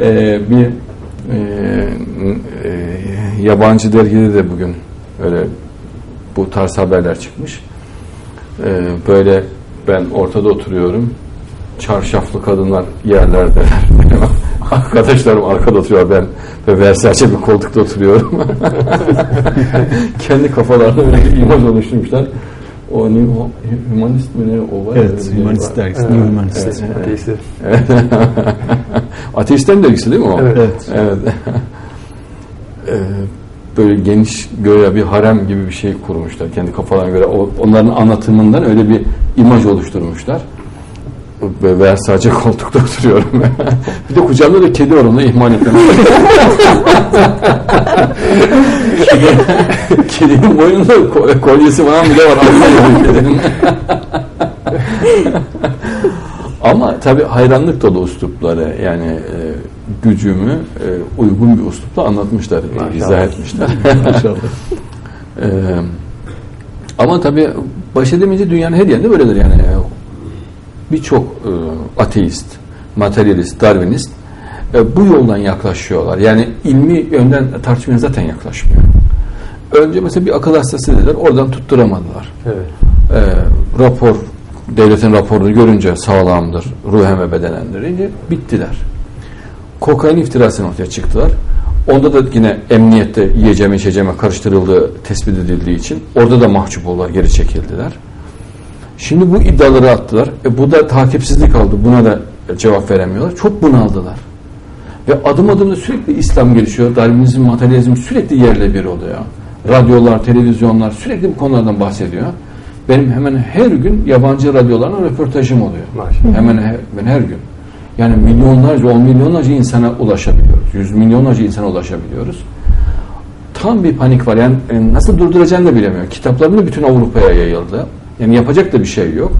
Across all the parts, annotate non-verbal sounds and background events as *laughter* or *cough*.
Ee, bir e, e, yabancı dergide de bugün öyle bu tarz haberler çıkmış. Ee, böyle ben ortada oturuyorum. Çarşaflı kadınlar yerlerdeler. *laughs* Arkadaşlarım arkada oturuyor. Ben ve Versace bir koltukta oturuyorum. *laughs* Kendi kafalarında böyle bir imaj oluşturmuşlar. O New Humanist mi ne o var? Evet, Humanist dergisi, Evet, New Humanist. evet, evet. Ateistler. Ateistlerin dergisi değil mi o? Evet. Evet. Evet. *laughs* Ee, böyle geniş göğe bir harem gibi bir şey kurmuşlar kendi kafalarına göre. O- Onların anlatımından öyle bir imaj oluşturmuşlar. Ve Versace koltukta *laughs* oturuyorum. *laughs* bir de kucağımda da kedi var onu ihmal etmemiş. Kedi- Kedinin boynunda ko- kolyesi falan bile var. Kedinin. Ama tabii hayranlık dolu üslupları yani e, gücümü e, uygun bir üslupla anlatmışlar, e, Maşallah. izah etmişler. *laughs* E, ama tabii baş edemeyince dünyanın her yerinde böyledir yani. E, Birçok e, ateist, materyalist, darwinist e, bu yoldan yaklaşıyorlar. Yani ilmi yönden tartışmaya zaten yaklaşmıyor. Önce mesela bir akıl hastası dediler, oradan tutturamadılar Evet. e, rapor devletin raporunu görünce sağlamdır, ruhen ve bedenendir deyince bittiler. Kokain iftirasını ortaya çıktılar. Onda da yine emniyette yiyeceğime içeceğime karıştırıldığı tespit edildiği için orada da mahcup oldular, geri çekildiler. Şimdi bu iddiaları attılar. E, bu da takipsizlik oldu. Buna da cevap veremiyorlar. Çok bunaldılar. Ve adım adım da sürekli İslam gelişiyor. Darwinizm, materyalizm sürekli yerle bir oluyor. Radyolar, televizyonlar sürekli bu konulardan bahsediyor. Benim hemen her gün yabancı radyolarla röportajım oluyor. Maşallah. Hemen her, ben her gün. Yani milyonlarca, on milyonlarca insana ulaşabiliyoruz. Yüz milyonlarca insana ulaşabiliyoruz. Tam bir panik var. Yani e, nasıl durduracağını da bilemiyor. Kitaplarım da bütün Avrupa'ya yayıldı. Yani yapacak da bir şey yok.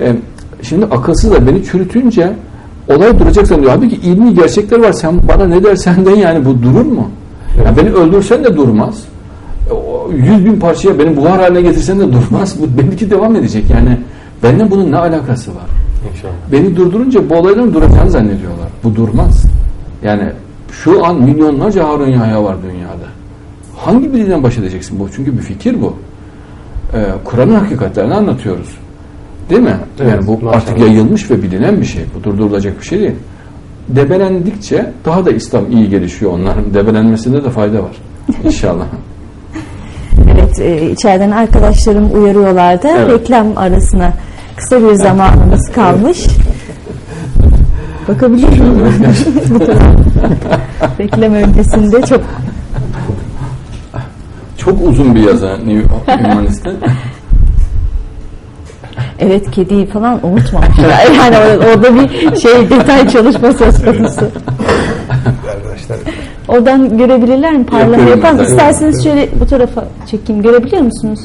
E, şimdi akılsız da beni çürütünce olay duracak sanıyor. Abi ki ilmi gerçekler var. Sen bana ne dersen de yani bu durur mu? Ya beni öldürsen de durmaz. E, o Yüz bin parçaya beni buhar haline getirsen de durmaz. Bu benimki devam edecek. Yani benimle bunun ne alakası var? İnşallah. Beni durdurunca bu olayların duracağını zannediyorlar. Bu durmaz. Yani şu an milyonlarca Harun Yahya var dünyada. Hangi birinden baş edeceksin bu? Çünkü bir fikir bu. Ee, Kur'an'ın hakikatlerini anlatıyoruz. Değil mi? Evet, yani bu maşallah. artık yayılmış ve bilinen bir şey. Bu durdurulacak bir şey değil. Debelendikçe daha da İslam iyi gelişiyor onların. Debelenmesinde de fayda var. İnşallah. *laughs* Evet, e, içeriden arkadaşlarım uyarıyorlardı. Evet. Reklam arasına kısa bir zamanımız kalmış. *laughs* Bakabilir miyim? Bu *laughs* tarafa. Reklam öncesinde çok Çok uzun bir yazı New Humanist'in. evet kediyi falan unutmamışlar. *laughs* Yani orada, orada bir şey detay çalışma söz konusu. Arkadaşlar. Oradan görebilirler mi? Parlama evet. İsterseniz şöyle bu tarafa çekeyim. Görebiliyor musunuz?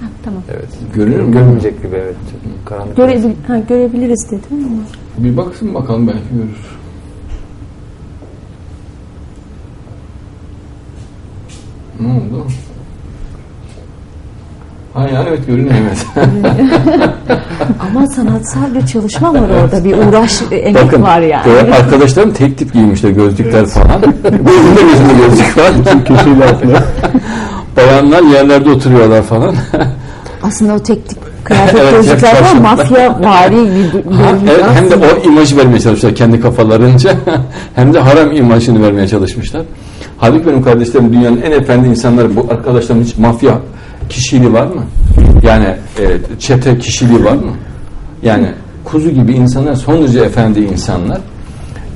Ha, tamam. Evet. Görünüyor mu? Görünmeyecek gibi evet. Karanlık. Görebil ha, görebiliriz dedim ama. Bir baksın bakalım belki görür. Ne oldu? Yani evet görünüyor evet. *laughs* Ama sanatsal bir çalışma var orada. Bir uğraş, emek Bakın var yani. e, arkadaşlarım tek tip giymişler gözlükler falan. *laughs* Benim de gözümde gözlük var. Köşeyle altına. *laughs* Bayanlar yerlerde oturuyorlar falan. Aslında o tek tip kıyafet Evet, gözlükler var. Mafya vari bir Ha, evet, hem de o imajı vermeye çalışmışlar kendi kafalarınca hem de harem imajını vermeye çalışmışlar. Halbuki benim kardeşlerim dünyanın en efendi insanları bu arkadaşlarım hiç mafya kişiliği var mı? Yani e, çete kişiliği var mı? Yani kuzu gibi insanlar son derece efendi insanlar.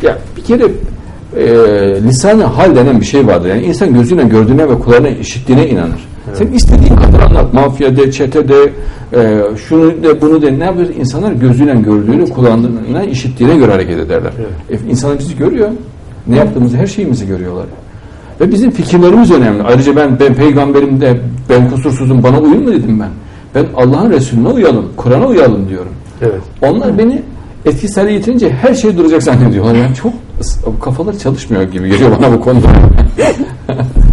Ya bir kere e, lisanı hal denen bir şey vardır. Yani insan gözüyle gördüğüne ve kulağına işittiğine inanır. Sen istediğin kadar anlat. Mafya de, çete de, e, şunu de, bunu de. Ne yapıyor? İnsanlar gözüyle gördüğünü, kulağına işittiğine göre hareket ederler. E, insanlar bizi görüyor. Ne yaptığımızı, her şeyimizi görüyorlar. Ve bizim fikirlerimiz önemli. Ayrıca ben ben peygamberim de ben kusursuzum bana uyun mu dedim ben. Ben Allah'ın Resulüne uyalım, Kur'an'a uyalım diyorum. Evet. Onlar beni etkisiz hale getirince her şey duracak zannediyorlar. Yani çok kafalar çalışmıyor gibi geliyor bana bu konuda. *laughs*